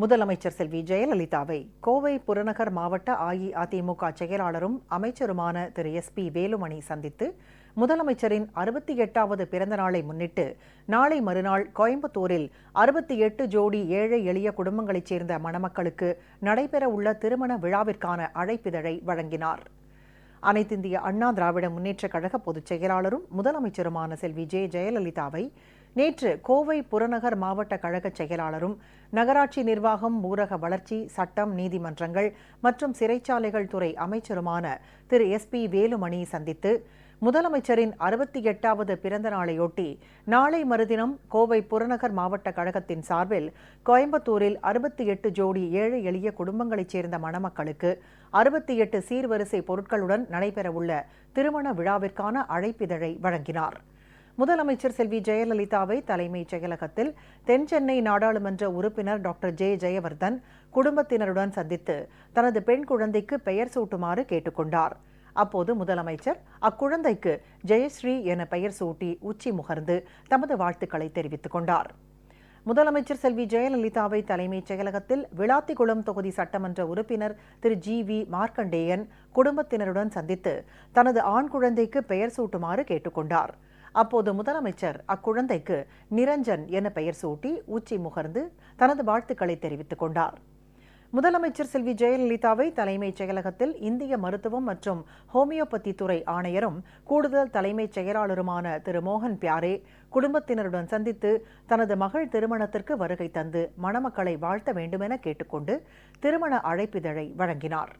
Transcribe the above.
முதலமைச்சர் செல்வி ஜெயலலிதாவை. கோவை புறநகர் மாவட்ட அஇஅதிமுக செயலாளரும் அமைச்சருமான திரு. எஸ். பி. வேலுமணி சந்தித்து முதலமைச்சரின் அறுபத்தி எட்டாவது பிறந்த நாளை முன்னிட்டு நாளை மறுநாள் கோயம்புத்தூரில் அறுபத்தி எட்டு ஜோடி ஏழை எளிய குடும்பங்களைச் சேர்ந்த மணமக்களுக்கு நடைபெறவுள்ள திருமண விழாவிற்கான அழைப்பிதழை வழங்கினார். அனைத்திந்திய அண்ணா திராவிட முன்னேற்றக் கழக பொதுச் செயலாளரும் முதலமைச்சருமான செல்வி ஜெ. ஜெயலலிதாவை நேற்று கோவை புறநகர் மாவட்ட கழக செயலாளரும் நகராட்சி நிர்வாகம் ஊரக வளர்ச்சி சட்டம் நீதிமன்றங்கள் மற்றும் சிறைச்சாலைகள் துறை அமைச்சருமான திரு. எஸ். பி. வேலுமணி சந்தித்து முதலமைச்சரின் அறுபத்தி எட்டாவது பிறந்த நாளையொட்டி நாளை மறுதினம் கோவை புறநகர் மாவட்ட கழகத்தின் சார்பில் கோயம்புத்தூரில் அறுபத்தி எட்டு ஜோடி ஏழை எளிய குடும்பங்களைச் சேர்ந்த மணமக்களுக்கு அறுபத்தி எட்டு சீர்வரிசை பொருட்களுடன் நடைபெறவுள்ள திருமண விழாவிற்கான அழைப்பிதழை வழங்கினார். முதலமைச்சர் செல்வி ஜெயலலிதாவை தலைமைச் செயலகத்தில் தென்சென்னை நாடாளுமன்ற உறுப்பினர் டாக்டர் ஜே ஜெயவர்தன் குடும்பத்தினருடன் சந்தித்து தனது பெண் குழந்தைக்கு பெயர் சூட்டுமாறு கேட்டுக்கொண்டார். அப்போது முதலமைச்சர் அக்குழந்தைக்கு ஜெயஸ்ரீ என பெயர் சூட்டி உச்சி முகர்ந்து தமது வாழ்த்துக்களை தெரிவித்துக் கொண்டார். முதலமைச்சர் செல்வி ஜெயலலிதாவை தலைமைச் செயலகத்தில் விளாத்திக்குளம் தொகுதி சட்டமன்ற உறுப்பினர் திரு. ஜி. வி. மார்க்கண்டேயன் குடும்பத்தினருடன் சந்தித்து தனது ஆண் குழந்தைக்கு பெயர் சூட்டுமாறு கேட்டுக்கொண்டார். அப்போது முதலமைச்சர் அக்குழந்தைக்கு நிரஞ்சன் என பெயர் சூட்டி உச்சி முகர்ந்து தனது வாழ்த்துக்களை தெரிவித்துக் கொண்டார். முதலமைச்சர் செல்வி ஜெயலலிதாவை தலைமைச் செயலகத்தில் இந்திய மருத்துவம் மற்றும் ஹோமியோபதி துறை ஆணையரும் கூடுதல் தலைமைச் செயலாளருமான திரு மோகன் பியாரே குடும்பத்தினருடன் சந்தித்து தனது மகள் திருமணத்திற்கு வருகை தந்து மணமக்களை வாழ்த்த வேண்டுமென கேட்டுக்கொண்டு திருமண அழைப்பிதழை வழங்கினார்.